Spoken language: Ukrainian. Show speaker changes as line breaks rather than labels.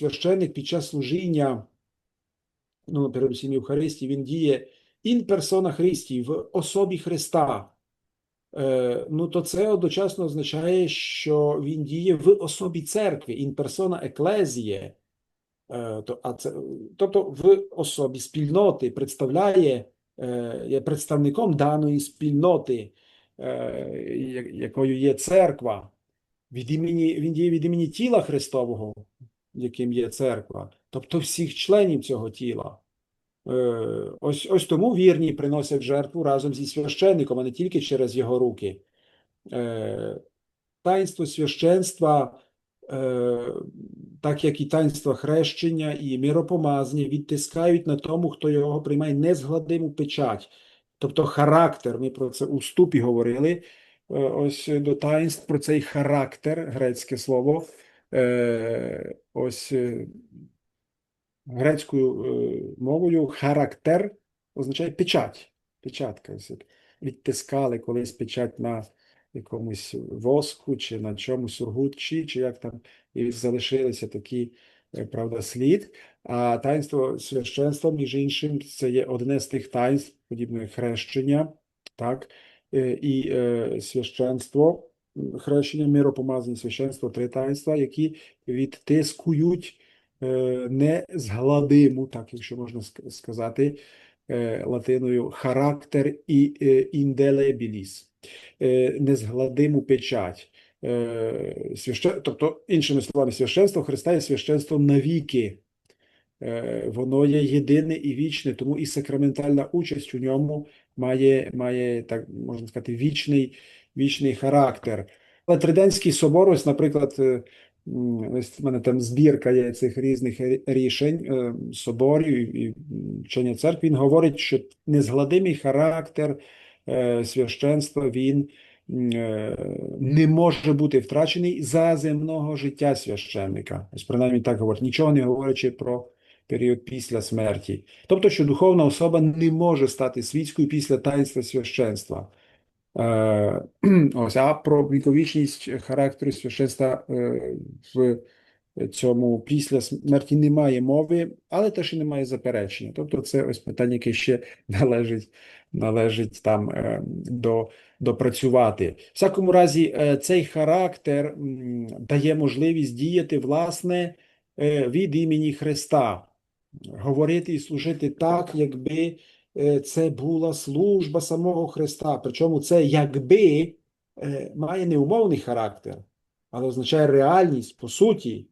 священник під час служіння, ну, передусім Євхаристії, він діє ін персона Христі, в особі Христа. Е, ну, то це одночасно означає, що він діє в особі церкви, ін персона еклезіє. Е, то, а це, тобто в особі спільноти представляє, е, представником даної спільноти, е, якою є церква. Від імені, він діє від імені тіла Христового, яким є церква, тобто всіх членів цього тіла. Е, Ось, ось тому вірні приносять жертву разом зі священником, а не тільки через його руки. Е, Таїнство священства, е, так як і таїнство хрещення і миропомазання, відтискають на тому, хто його приймає незгладиму печать. Тобто характер, ми про це у ступі говорили, ось до таїнств про цей характер, грецьке слово, е, ось е, грецькою е, мовою характер означає печать. Печатка. Відтискали колись печать на якомусь воску чи на чомусь сургутчі, чи як там, і залишилися такі, е, правда, слід. А таїнство священства, між іншим, це є одне з тих таїнств, подібне хрещення, так, і е, священство, хрещення, миропомазання, священство, три таїнства, які відтискують е, незгладиму, так якщо можна сказати, е, латиною характер і е, інделебіліс, незгладиму печать. Е, свяще- Тобто, іншими словами, священство Христа є священством навіки. Воно є єдине і вічне, тому і сакраментальна участь у ньому має, має так можна сказати, вічний, вічний характер. Але Триденський собор, ось, наприклад, е, ось в мене там збірка є цих різних рішень е, соборів і вчення церкви. Він говорить, що незгладимий характер е, священства він не може бути втрачений за земного життя священника. Ось принаймні так говорить, нічого не говорячи про період після смерті. Тобто, що духовна особа не може стати світською після таїнства священства. Е, ось, а про віковічність характеру священства е, в цьому після смерті немає мови, але теж і немає заперечення. Тобто, це ось питання, яке ще належить, належить там е, до, допрацювати. В всякому разі, цей характер дає можливість діяти, власне, від імені Христа, говорити і служити так, якби це була служба самого Христа. Причому це якби е, має неумовний характер, але означає реальність, по суті,